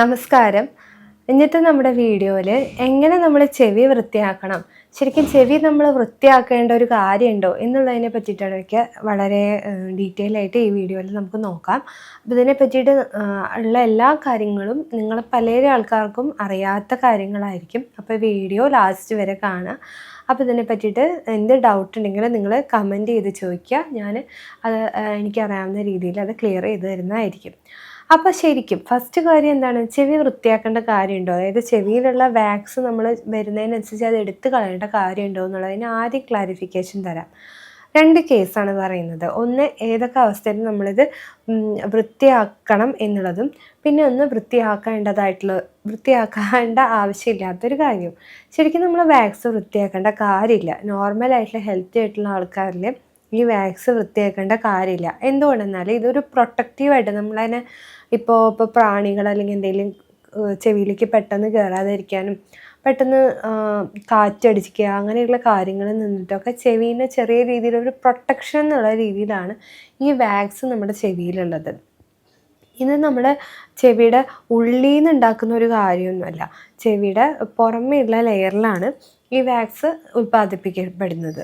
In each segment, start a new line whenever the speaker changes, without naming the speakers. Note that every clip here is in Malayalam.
നമസ്കാരം. ഇന്നത്തെ നമ്മുടെ വീഡിയോയിൽ എങ്ങനെ നമ്മൾ ചെവി വൃത്തിയാക്കണം ശരിക്കും ചെവി നമ്മൾ വൃത്തിയാക്കേണ്ട ഒരു കാര്യമുണ്ടോ എന്നുള്ളതിനെ പറ്റിയിട്ടാണ് എനിക്ക് വളരെ ഡീറ്റെയിൽ ആയിട്ട് ഈ വീഡിയോയിൽ നമുക്ക് നോക്കാം. അപ്പോൾ ഇതിനെ പറ്റിയിട്ട് ഉള്ള എല്ലാ കാര്യങ്ങളും നിങ്ങൾ പല ആൾക്കാർക്കും അറിയാത്ത കാര്യങ്ങളായിരിക്കും. അപ്പോൾ വീഡിയോ ലാസ്റ്റ് വരെ കാണുക. അപ്പോൾ ഇതിനെ പറ്റിയിട്ട് എന്ത് ഡൗട്ട് ഉണ്ടെങ്കിലും നിങ്ങൾ കമന്റ് ചെയ്ത് ചോദിക്കുക. ഞാൻ അത് എനിക്കറിയാവുന്ന രീതിയിൽ അത് ക്ലിയർ ചെയ്ത് തരുന്നതായിരിക്കും. അപ്പോൾ ശരിക്കും ഫസ്റ്റ് കാര്യം എന്താണ്? ചെവി വൃത്തിയാക്കേണ്ട കാര്യമുണ്ടോ? അതായത് ചെവിയിലുള്ള വാക്സ് നമ്മൾ വരുന്നതിനനുസരിച്ച് അത് എടുത്തു കളയേണ്ട കാര്യമുണ്ടോ എന്നുള്ളതിന് ആദ്യം ക്ലാരിഫിക്കേഷൻ തരാം. രണ്ട് കേസാണ് പറയുന്നത്. ഒന്ന് ഏതൊക്കെ അവസ്ഥയിൽ നമ്മളിത് വൃത്തിയാക്കണം എന്നുള്ളതും പിന്നെ ഒന്ന് വൃത്തിയാക്കേണ്ടതായിട്ടുള്ള വൃത്തിയാക്കേണ്ട ആവശ്യമില്ലാത്തൊരു കാര്യം. ശരിക്കും നമ്മൾ വാക്സ് വൃത്തിയാക്കേണ്ട കാര്യമില്ല. നോർമലായിട്ടുള്ള ഹെൽത്തി ആയിട്ടുള്ള ആൾക്കാരിൽ ഈ വാക്സ് വൃത്തിയാക്കേണ്ട കാര്യമില്ല. എന്തുകൊണ്ടെന്നാൽ ഇതൊരു പ്രൊട്ടക്റ്റീവായിട്ട് നമ്മളതിനെ ഇപ്പോൾ ഇപ്പോൾ പ്രാണികൾ അല്ലെങ്കിൽ എന്തെങ്കിലും ചെവിയിലേക്ക് പെട്ടെന്ന് കയറാതിരിക്കാനും പെട്ടെന്ന് കാറ്റടിച്ചിക്കുക അങ്ങനെയുള്ള കാര്യങ്ങളിൽ നിന്നിട്ടൊക്കെ ചെവിനെ ചെറിയ രീതിയിലൊരു പ്രൊട്ടക്ഷൻ എന്നുള്ള രീതിയിലാണ് ഈ വാക്സ് നമ്മുടെ ചെവിയിലുള്ളത്. ഇത് നമ്മൾ ചെവിയുടെ ഉള്ളിൽ നിന്ന് ഉണ്ടാക്കുന്ന ഒരു കാര്യമൊന്നുമല്ല. ചെവിയുടെ പുറമേയുള്ള ലെയറിലാണ് ഈ വാക്സ് ഉൽപ്പാദിപ്പിക്കപ്പെടുന്നത്.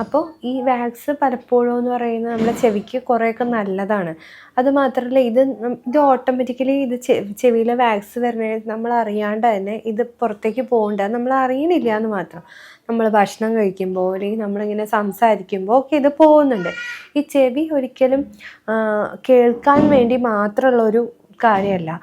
അപ്പോൾ ഈ വാക്സ് പലപ്പോഴും എന്ന് പറയുന്നത് നമ്മുടെ ചെവിക്ക് കുറേയൊക്കെ നല്ലതാണ്. അത് മാത്രമല്ല ഇത് ഇത് ഓട്ടോമാറ്റിക്കലി ഇത് ചെവിയിലെ വാക്സ് വരുന്നത് നമ്മൾ അറിയാണ്ട് തന്നെ ഇത് പുറത്തേക്ക് പോകണ്ട നമ്മൾ അറിയണില്ല എന്ന് മാത്രം. നമ്മൾ ഭക്ഷണം കഴിക്കുമ്പോൾ അല്ലെങ്കിൽ നമ്മളിങ്ങനെ സംസാരിക്കുമ്പോൾ ഒക്കെ ഇത് പോകുന്നുണ്ട്. ഈ ചെവി ഒരിക്കലും കേൾക്കാൻ വേണ്ടി മാത്രമുള്ള ഒരു കാര്യമല്ല.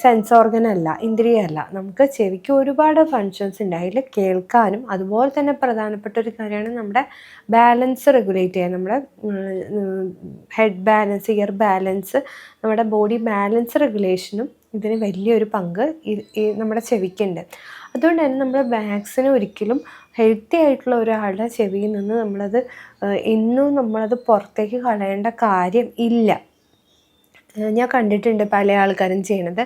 സെൻസ് ഓർഗൻ അല്ല ഇന്ദ്രിയമല്ല നമുക്ക് ചെവിക്ക് ഒരുപാട് ഫങ്ഷൻസ് ഉണ്ട്. അതിൽ കേൾക്കാനും അതുപോലെ തന്നെ പ്രധാനപ്പെട്ട ഒരു കാര്യമാണ് നമ്മുടെ ബാലൻസ് റെഗുലേറ്റ് ചെയ്യാൻ. നമ്മുടെ ഹെഡ് ബാലൻസ് ഇയർ ബാലൻസ് നമ്മുടെ ബോഡി ബാലൻസ് റെഗുലേഷനും ഇതിന് വലിയൊരു പങ്ക് ഈ- നമ്മുടെ ചെവിക്കുണ്ട്. അതുകൊണ്ട് തന്നെ നമ്മൾ വാക്സിന് ഒരിക്കലും ഹെൽത്തി ആയിട്ടുള്ള ഒരാളുടെ ചെവിയിൽ നിന്ന് നമ്മളത് ഇന്നും നമ്മളത് പുറത്തേക്ക് കളയേണ്ട കാര്യം ഇല്ല. ഞാൻ കണ്ടിട്ടുണ്ട് പല ആൾക്കാരും ചെയ്യണത്.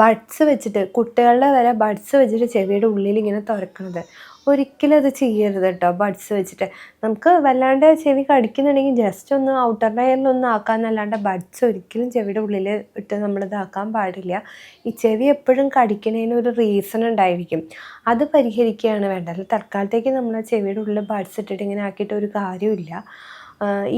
ബഡ്സ് വെച്ചിട്ട് കുട്ടികളുടെ വരെ ബഡ്സ് വെച്ചിട്ട് ചെവിയുടെ ഉള്ളിൽ ഇങ്ങനെ തുറക്കണത്. ഒരിക്കലും അത് ചെയ്യരുത് കേട്ടോ ബഡ്സ് വെച്ചിട്ട്. നമുക്ക് വല്ലാണ്ട് ചെവി കടിക്കുന്നുണ്ടെങ്കിൽ ജസ്റ്റ് ഒന്ന് ഔട്ടർ ലെയറിലൊന്നും ആക്കാമെന്നല്ലാണ്ട് ബഡ്സ് ഒരിക്കലും ചെവിയുടെ ഉള്ളിൽ ഇട്ട് നമ്മളിതാക്കാൻ പാടില്ല. ഈ ചെവി എപ്പോഴും കടിക്കുന്നതിന് ഒരു റീസൺ ഉണ്ടായിരിക്കും. അത് പരിഹരിക്കുകയാണ് വേണ്ടത്. തൽക്കാലത്തേക്ക് നമ്മൾ ചെവിയുടെ ഉള്ളിൽ ബഡ്സ് ഇട്ടിട്ട് ഇങ്ങനെ ആക്കിയിട്ട് ഒരു കാര്യമില്ല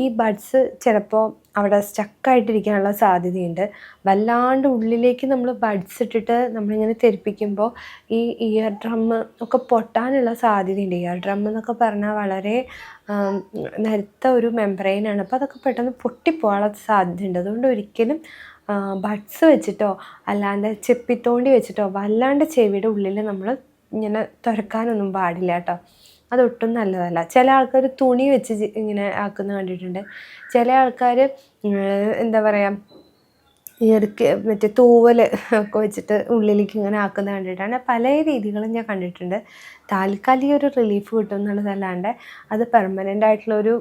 ഈ ബഡ്സ് ചിലപ്പോൾ അവിടെ സ്റ്റക്കായിട്ടിരിക്കാനുള്ള സാധ്യതയുണ്ട്. വല്ലാണ്ട് ഉള്ളിലേക്ക് നമ്മൾ ബഡ്സ് ഇട്ടിട്ട് നമ്മളിങ്ങനെ തെരിപ്പിക്കുമ്പോൾ ഈ ഇയർ ഡ്രം ഒക്കെ പൊട്ടാനുള്ള സാധ്യതയുണ്ട്. ഇയർ ഡ്രം എന്നൊക്കെ പറഞ്ഞാൽ വളരെ നേരത്ത ഒരു മെമ്പറൈനാണ് അപ്പോൾ അതൊക്കെ പെട്ടെന്ന് പൊട്ടിപ്പോകാനുള്ള സാധ്യതയുണ്ട്. അതുകൊണ്ട് ഒരിക്കലും ബഡ്സ് വെച്ചിട്ടോ അല്ലാണ്ട് ചെപ്പിത്തോണ്ടി വെച്ചിട്ടോ വല്ലാണ്ട് ചെവിയുടെ ഉള്ളിൽ നമ്മൾ ഇങ്ങനെ തുരക്കാനൊന്നും പാടില്ല കേട്ടോ. അതൊട്ടും നല്ലതല്ല. ചില ആൾക്കാർ തുണി വെച്ച് ഇങ്ങനെ ആക്കുന്ന കണ്ടിട്ടുണ്ട്. ചില ആൾക്കാർ എന്താ പറയുക ഇറക്കി മറ്റേ തൂവൽ ഒക്കെ വെച്ചിട്ട് ഉള്ളിലേക്ക് ഇങ്ങനെ ആക്കുന്ന കണ്ടിട്ടാണ്. പല രീതികളും ഞാൻ കണ്ടിട്ടുണ്ട്. താൽക്കാലിക ഒരു റിലീഫ് കിട്ടും എന്നുള്ളതല്ലാണ്ട് അത് പെർമനന്റ് ആയിട്ടുള്ളൊരു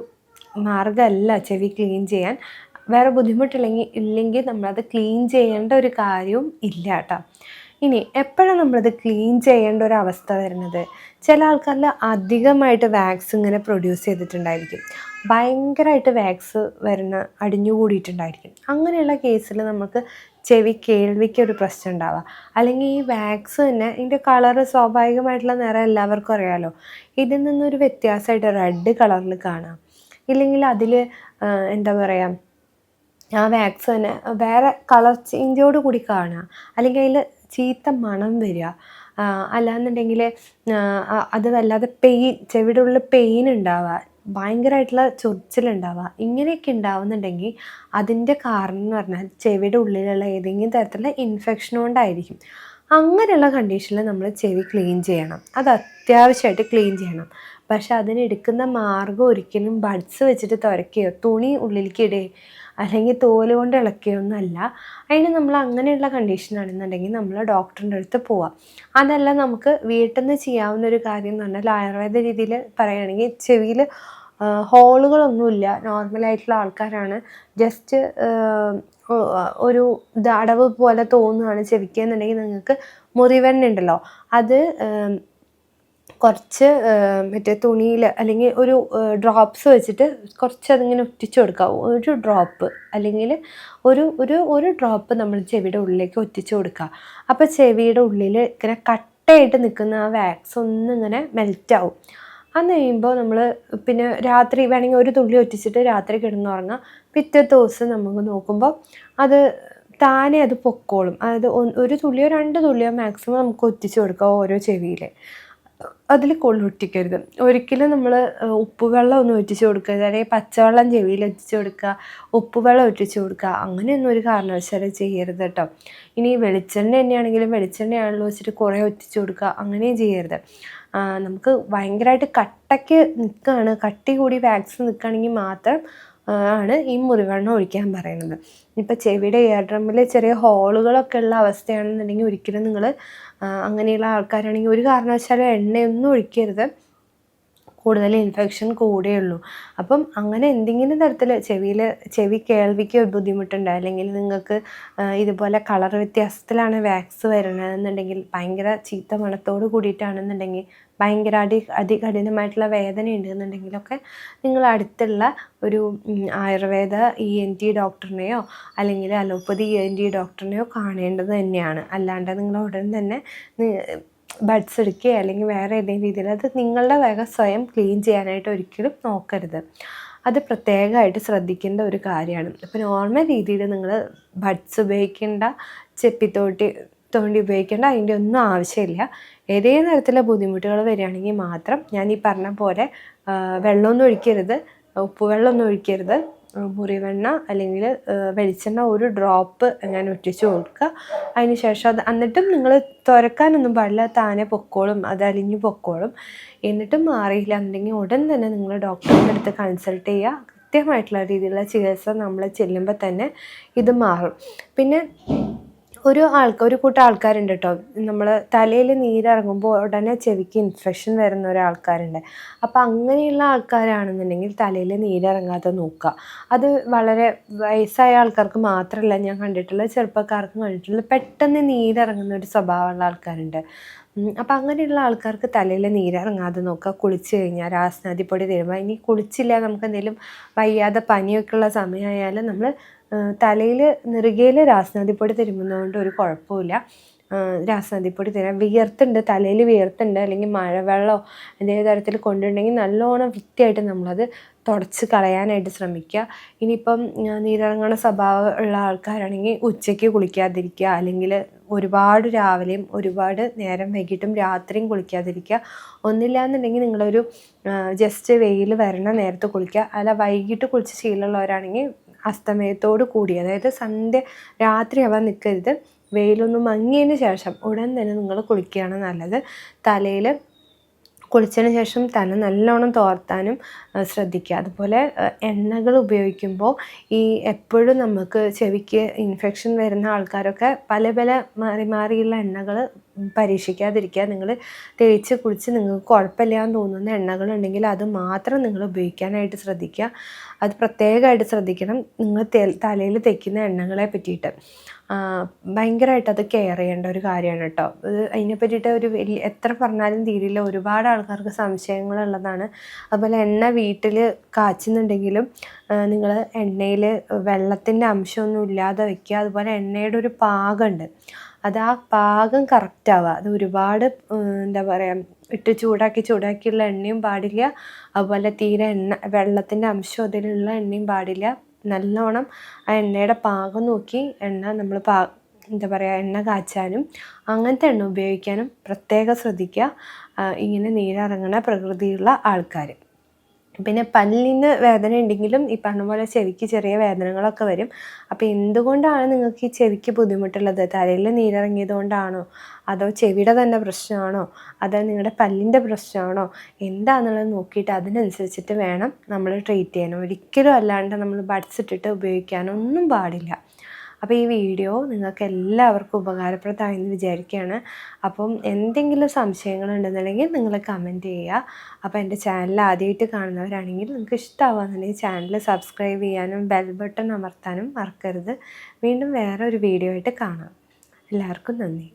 മാർഗമല്ല ചെവി ക്ലീൻ ചെയ്യാൻ. വേറെ ബുദ്ധിമുട്ടില്ലെങ്കിൽ ഇല്ലെങ്കിൽ നമ്മളത് ക്ലീൻ ചെയ്യേണ്ട ഒരു കാര്യവും ഇല്ല കേട്ടോ. ഇനി എപ്പോഴാണ് നമ്മളത് ക്ലീൻ ചെയ്യേണ്ട ഒരു അവസ്ഥ വരുന്നത്? ചില ആൾക്കാരിൽ അധികമായിട്ട് വാക്സ് ഇങ്ങനെ പ്രൊഡ്യൂസ് ചെയ്തിട്ടുണ്ടായിരിക്കും. ഭയങ്കരമായിട്ട് വാക്സ് വരുന്ന അടിഞ്ഞുകൂടിയിട്ടുണ്ടായിരിക്കും. അങ്ങനെയുള്ള കേസിൽ നമുക്ക് ചെവി കേൾവിക്ക് ഒരു പ്രശ്നം ഉണ്ടാവുക അല്ലെങ്കിൽ ഈ വാക്സ് തന്നെ ഇതിന്റെ കളറ് സ്വാഭാവികമായിട്ടുള്ള നിറം എല്ലാവർക്കും അറിയാമല്ലോ ഇതിൽ നിന്നൊരു വ്യത്യാസമായിട്ട് റെഡ് കളറിൽ കാണാം. ഇല്ലെങ്കിൽ അതിൽ എന്താ പറയുക ആ വാക്സ് തന്നെ വേറെ കളർ ചേഞ്ചോട് കൂടി കാണുക അല്ലെങ്കിൽ അതിൽ ചീത്ത മണം വരിക. അല്ലാന്നുണ്ടെങ്കിൽ അത് വല്ലാതെ പെയിൻ ചെവിടുള്ള പെയിൻ ഉണ്ടാവുക ഭയങ്കരമായിട്ടുള്ള ചൊറിച്ചിലുണ്ടാവുക ഇങ്ങനെയൊക്കെ ഉണ്ടാവുന്നുണ്ടെങ്കിൽ അതിന്റെ കാരണം എന്ന് പറഞ്ഞാൽ ചെവിയുടെ ഉള്ളിലുള്ള ഏതെങ്കിലും തരത്തിലുള്ള ഇൻഫെക്ഷൻ കൊണ്ടായിരിക്കും. അങ്ങനെയുള്ള കണ്ടീഷനിൽ നമ്മൾ ചെവി ക്ലീൻ ചെയ്യണം. അത് അത്യാവശ്യമായിട്ട് ക്ലീൻ ചെയ്യണം. പക്ഷെ അതിനെടുക്കുന്ന മാർഗം ഒരിക്കലും ബഡ്സ് വെച്ചിട്ട് തുരക്കുകയോ തുണി ഉള്ളിലേക്ക് ഇടുകയോ അല്ലെങ്കിൽ തോൽ കൊണ്ട് ഇളക്കിയൊന്നുമല്ല അതിന് നമ്മൾ അങ്ങനെയുള്ള കണ്ടീഷനാണെന്നുണ്ടെങ്കിൽ നമ്മൾ ഡോക്ടറിന്റെ അടുത്ത് പോവാം. അതല്ല നമുക്ക് വീട്ടിൽ നിന്ന് ചെയ്യാവുന്ന ഒരു കാര്യം എന്ന് പറഞ്ഞാൽ ആയുർവേദ രീതിയിൽ പറയുകയാണെങ്കിൽ ചെവിയിൽ ഹോളുകളൊന്നുമില്ല. നോർമലായിട്ടുള്ള ആൾക്കാരാണ്. ജസ്റ്റ് ഒരു ദടവ് പോലെ തോന്നുകയാണ് ചെവിക്കുക എന്നുണ്ടെങ്കിൽ നിങ്ങൾക്ക് മുറിവെണ്ണ ഉണ്ടല്ലോ. അത് കുറച്ച് മറ്റേ തുണിയിൽ അല്ലെങ്കിൽ ഒരു ഡ്രോപ്സ് വെച്ചിട്ട് കുറച്ച് അതിങ്ങനെ ഒറ്റിച്ച് കൊടുക്കുക ഒരു ഡ്രോപ്പ് അല്ലെങ്കിൽ ഒരു ഒരു ഒരു ഡ്രോപ്പ് നമ്മൾ ചെവിയുടെ ഉള്ളിലേക്ക് ഒറ്റിച്ച് കൊടുക്കുക അപ്പോൾ ചെവിയുടെ ഉള്ളിൽ ഇങ്ങനെ കട്ടയായിട്ട് നിൽക്കുന്ന ആ വാക്സ് ഒന്നിങ്ങനെ മെൽറ്റാവും അന്ന് കഴിയുമ്പോൾ നമ്മൾ പിന്നെ രാത്രി വേണമെങ്കിൽ ഒരു തുള്ളി ഒറ്റിച്ചിട്ട് രാത്രി കിടന്നുറങ്ങാം പിറ്റത്തെ ദിവസം നമുക്ക് നോക്കുമ്പോൾ അത് താനെ അത് പൊക്കോളും. അതായത് ഒരു തുള്ളിയോ രണ്ട് തുള്ളിയോ മാക്സിമം നമുക്ക് ഒറ്റിച്ച് കൊടുക്കാം ഓരോ ചെവിയിൽ അതിൽ കൊള്ളൊട്ടിക്കരുത് ഒരിക്കലും നമ്മൾ ഉപ്പുവെള്ളം ഒന്നും ഒറ്റിച്ച് കൊടുക്കരുത് അല്ലെങ്കിൽ പച്ചവെള്ളം ചെവിയിൽ ഒറ്റിച്ച് കൊടുക്കുക ഉപ്പുവെള്ളം ഒറ്റിച്ച് കൊടുക്കുക അങ്ങനെയൊന്നും ഒരു കാരണവശാലും ചെയ്യരുത് കേട്ടോ. ഇനി വെളിച്ചെണ്ണ തന്നെയാണെങ്കിലും വെളിച്ചെണ്ണയാണല്ലോ വെച്ചിട്ട് കുറേ ഒറ്റിച്ച് കൊടുക്കുക അങ്ങനെയും ചെയ്യരുത്. നമുക്ക് ഭയങ്കരമായിട്ട് കട്ടയ്ക്ക് നിൽക്കുകയാണ് കട്ടി കൂടി വാക്സ് നിൽക്കുകയാണെങ്കിൽ മാത്രം ആണ് ഈ മുറിവെണ്ണം ഒഴിക്കാൻ പറയുന്നത്. ഇപ്പോൾ ചെവിയുടെ ഇയർ ഡ്രമ്മിൽ ചെറിയ ഹോളുകളൊക്കെ ഉള്ള അവസ്ഥയാണെന്നുണ്ടെങ്കിൽ ഒരിക്കലും നിങ്ങൾ അങ്ങനെയുള്ള ആൾക്കാരാണെങ്കിൽ ഒരു കാരണവശാലും എണ്ണയൊന്നും ഒഴിക്കരുത്. കൂടുതൽ ഇൻഫെക്ഷൻ കൂടുകയുള്ളൂ അപ്പം അങ്ങനെ എന്തെങ്കിലും തരത്തിൽ ചെവിയിൽ ചെവി കേൾവിക്ക് ബുദ്ധിമുട്ടുണ്ട് അല്ലെങ്കിൽ നിങ്ങൾക്ക് ഇതുപോലെ കളർ വ്യത്യാസത്തിലാണ് വാക്സ് വരണമെന്നുണ്ടെങ്കിൽ ഭയങ്കര ചീത്ത മണത്തോട് കൂടിയിട്ടാണെന്നുണ്ടെങ്കിൽ ഭയങ്കര അടി അതികഠിനമായിട്ടുള്ള വേദന ഉണ്ടെന്നുണ്ടെങ്കിലൊക്കെ നിങ്ങൾ അടുത്തുള്ള ഒരു ആയുർവേദ ഇ എൻ ടി ഡോക്ടറിനെയോ അല്ലെങ്കിൽ അലോപ്പതി ഇ എൻ ടി ഡോക്ടറിനെയോ കാണേണ്ടത് തന്നെയാണ്. അല്ലാണ്ട് നിങ്ങൾ ഉടൻ തന്നെ ബഡ്സ് എടുക്കുകയോ അല്ലെങ്കിൽ വേറെ ഏതെങ്കിലും രീതിയിൽ അത് നിങ്ങളുടെ വക സ്വയം ക്ലീൻ ചെയ്യാനായിട്ട് ഒരിക്കലും നോക്കരുത്. അത് പ്രത്യേകമായിട്ട് ശ്രദ്ധിക്കേണ്ട ഒരു കാര്യമാണ്. അപ്പോൾ നോർമൽ രീതിയിൽ നിങ്ങൾ ബഡ്സ് ഉപയോഗിക്കേണ്ട ചെപ്പിത്തോട്ടി തോണ്ടി ഉപയോഗിക്കേണ്ട അതിന്റെ ഒന്നും ആവശ്യമില്ല. ഏതേ തരത്തിലുള്ള ബുദ്ധിമുട്ടുകൾ വരികയാണെങ്കിൽ മാത്രം ഞാൻ ഈ പറഞ്ഞ പോലെ വെള്ളമൊന്നും ഒഴിക്കരുത് ഉപ്പുവെള്ളമൊന്നും ഒഴിക്കരുത്. മുറിവെണ്ണ അല്ലെങ്കിൽ വെളിച്ചെണ്ണ ഒരു ഡ്രോപ്പ് ഞാൻ ഒറ്റിച്ച് കൊടുക്കുക. അതിന് ശേഷം അത് എന്നിട്ടും നിങ്ങൾ തുരക്കാനൊന്നും പാടില്ല താനെ പൊക്കോളും അത് അലിഞ്ഞു പൊക്കോളും. എന്നിട്ടും മാറിയില്ല എന്നുണ്ടെങ്കിൽ ഉടൻ തന്നെ നിങ്ങൾ ഡോക്ടറിന്റെ അടുത്ത് കൺസൾട്ട് ചെയ്യുക. കൃത്യമായിട്ടുള്ള രീതിയിലുള്ള ചികിത്സ നമ്മൾ ചെല്ലുമ്പോൾ തന്നെ ഇത് മാറും. പിന്നെ ഒരു ആൾക്ക് ഒരു കൂട്ടം ആൾക്കാരുണ്ട് കേട്ടോ നമ്മൾ തലയിൽ നീരിറങ്ങുമ്പോൾ ഉടനെ ചെവിക്ക് ഇൻഫെക്ഷൻ വരുന്ന ഒരാൾക്കാരുണ്ട്. അപ്പോൾ അങ്ങനെയുള്ള ആൾക്കാരാണെന്നുണ്ടെങ്കിൽ തലയിൽ നീരിറങ്ങാതെ നോക്കുക. അത് വളരെ വയസ്സായ ആൾക്കാർക്ക് മാത്രമല്ല ഞാൻ കണ്ടിട്ടുള്ള ചെറുപ്പക്കാർക്കും കണ്ടിട്ടുള്ള പെട്ടെന്ന് നീരിറങ്ങുന്ന ഒരു സ്വഭാവമുള്ള ആൾക്കാരുണ്ട്. അപ്പം അങ്ങനെയുള്ള ആൾക്കാർക്ക് തലയിൽ നീരിറങ്ങാതെ നോക്കുക. കുളിച്ച് കഴിഞ്ഞാൽ രാസ്നാദിപ്പൊടി തരുമ്പോൾ ഇനി കുളിച്ചില്ല നമുക്ക് എന്തെങ്കിലും വയ്യാതെ പനിയൊക്കെ ഉള്ള സമയമായാലും നമ്മൾ തലയിൽ നെറുകയിൽ രാസനാദിപ്പൊടി തിരുമുന്നതുകൊണ്ട് ഒരു കുഴപ്പമില്ല രാസനാദിപ്പൊടി തരാം വിയർത്തുണ്ട് തലയിൽ വിയർത്തുണ്ട് അല്ലെങ്കിൽ മഴവെള്ളമോ എന്തെങ്കിലും തരത്തിൽ കൊണ്ടുണ്ടെങ്കിൽ നല്ലോണം വൃത്തിയായിട്ട് നമ്മളത് തുടച്ച് കളയാനായിട്ട് ശ്രമിക്കുക. ഇനിയിപ്പം നീരിറങ്ങണ സ്വഭാവം ഉള്ള ആൾക്കാരാണെങ്കിൽ ഉച്ചയ്ക്ക് കുളിക്കാതിരിക്കുക അല്ലെങ്കിൽ ഒരുപാട് രാവിലെയും ഒരുപാട് നേരം വൈകിട്ടും രാത്രിയും കുളിക്കാതിരിക്കുക. ഒന്നില്ല എന്നുണ്ടെങ്കിൽ നിങ്ങളൊരു ജസ്റ്റ് വെയിൽ വരണ നേരത്ത് കുളിക്കുക. അല്ല വൈകിട്ട് കുളിച്ച് ശീലമുള്ളവരാണെങ്കിൽ അസ്തമയത്തോട് കൂടി അതായത് സന്ധ്യ രാത്രി രാത്രിയാവാൻ നിൽക്കരുത് വെയിലൊന്ന് മങ്ങിയതിന് ശേഷം ഉടൻ തന്നെ നിങ്ങൾ കുളിക്കുകയാണ് നല്ലത്. തലയിൽ കുളിച്ചതിന് ശേഷം തല നല്ലോണം തോർത്താനും ശ്രദ്ധിക്കുക. അതുപോലെ എണ്ണകൾ ഉപയോഗിക്കുമ്പോൾ ഈ എപ്പോഴും നമുക്ക് ചെവിക്ക് ഇൻഫെക്ഷൻ വരുന്ന ആൾക്കാരൊക്കെ പല പല മാറി മാറിയുള്ള എണ്ണകൾ പരീക്ഷിക്കാതിരിക്കുക നിങ്ങൾ തേച്ച് കുളിച്ച് നിങ്ങൾക്ക് കുഴപ്പമില്ല എന്ന് തോന്നുന്ന എണ്ണകളുണ്ടെങ്കിൽ അത് മാത്രം നിങ്ങൾ ഉപയോഗിക്കാനായിട്ട് ശ്രദ്ധിക്കുക. അത് പ്രത്യേകമായിട്ട് ശ്രദ്ധിക്കണം. നിങ്ങൾ തലയിൽ തേക്കുന്ന എണ്ണകളെ പറ്റിയിട്ട്. ഭയങ്കരമായിട്ട് അത് കെയർ ചെയ്യേണ്ട ഒരു കാര്യമാണ് കേട്ടോ. അത് അതിനെ പറ്റിയിട്ട് ഒരു വലിയ എത്ര പറഞ്ഞാലും തീരില്ല. ഒരുപാട് ആൾക്കാർക്ക് സംശയങ്ങളുള്ളതാണ്. അതുപോലെ എണ്ണ വീട്ടിൽ കാച്ചുന്നുണ്ടെങ്കിലും നിങ്ങൾ എണ്ണയിൽ വെള്ളത്തിന്റെ അംശമൊന്നും ഇല്ലാതെ വയ്ക്കുക അതുപോലെ എണ്ണയുടെ ഒരു പാകമുണ്ട്. അത് ആ പാകം കറക്റ്റ് ആവുക. അത് ഒരുപാട് എന്താ പറയുക ഇട്ട് ചൂടാക്കി ചൂടാക്കിയുള്ള എണ്ണയും പാടില്ല. അതുപോലെ തീരെ എണ്ണ വെള്ളത്തിന്റെ അംശം അതിലുള്ള എണ്ണയും പാടില്ല. നല്ലോണം ആ എണ്ണയുടെ പാകം നോക്കി എണ്ണ നമ്മൾ പാ എന്താ പറയുക എണ്ണ കാച്ചാനും അങ്ങനത്തെ എണ്ണ ഉപയോഗിക്കാനും പ്രത്യേകം ശ്രദ്ധിക്കുക. ഇങ്ങനെ നീരിറങ്ങുന്ന പ്രകൃതിയുള്ള ആൾക്കാർ പിന്നെ പല്ലിന് വേദന ഉണ്ടെങ്കിലും ഈ പറഞ്ഞ പോലെ ചെവിക്ക് ചെറിയ വേദനകളൊക്കെ വരും. അപ്പോൾ എന്തുകൊണ്ടാണ് നിങ്ങൾക്ക് ഈ ചെവിക്ക് ബുദ്ധിമുട്ടുള്ളത്? തലയിൽ നീരിറങ്ങിയത് കൊണ്ടാണോ അതോ ചെവിയുടെ തന്നെ പ്രശ്നമാണോ? അതോ നിങ്ങളുടെ പല്ലിന്റെ പ്രശ്നമാണോ? എന്താണെന്നുള്ളത് നോക്കിയിട്ട് അതിനനുസരിച്ചിട്ട് വേണം നമ്മൾ ട്രീറ്റ് ചെയ്യാൻ. ഒരിക്കലും അല്ലാണ്ട് നമ്മൾ ബഡ്സ് ഇട്ടിട്ട് ഉപയോഗിക്കാനൊന്നും പാടില്ല. അപ്പോൾ ഈ വീഡിയോ നിങ്ങൾക്ക് എല്ലാവർക്കും ഉപകാരപ്രദമായെന്ന് വിചാരിക്കുകയാണ്. അപ്പം എന്തെങ്കിലും സംശയങ്ങളുണ്ടെന്നുണ്ടെങ്കിൽ നിങ്ങൾ കമന്റ് ചെയ്യുക. അപ്പോൾ എന്റെ ചാനൽ ആദ്യമായിട്ട് കാണുന്നവരാണെങ്കിൽ നിങ്ങൾക്ക് ഇഷ്ടമാവുകയെന്നുണ്ടെങ്കിൽ ചാനൽ സബ്സ്ക്രൈബ് ചെയ്യാനും ബെൽ ബട്ടൺ അമർത്താനും മറക്കരുത്. വീണ്ടും വേറെ ഒരു വീഡിയോ ആയിട്ട് കാണാം. എല്ലാവർക്കും നന്ദി.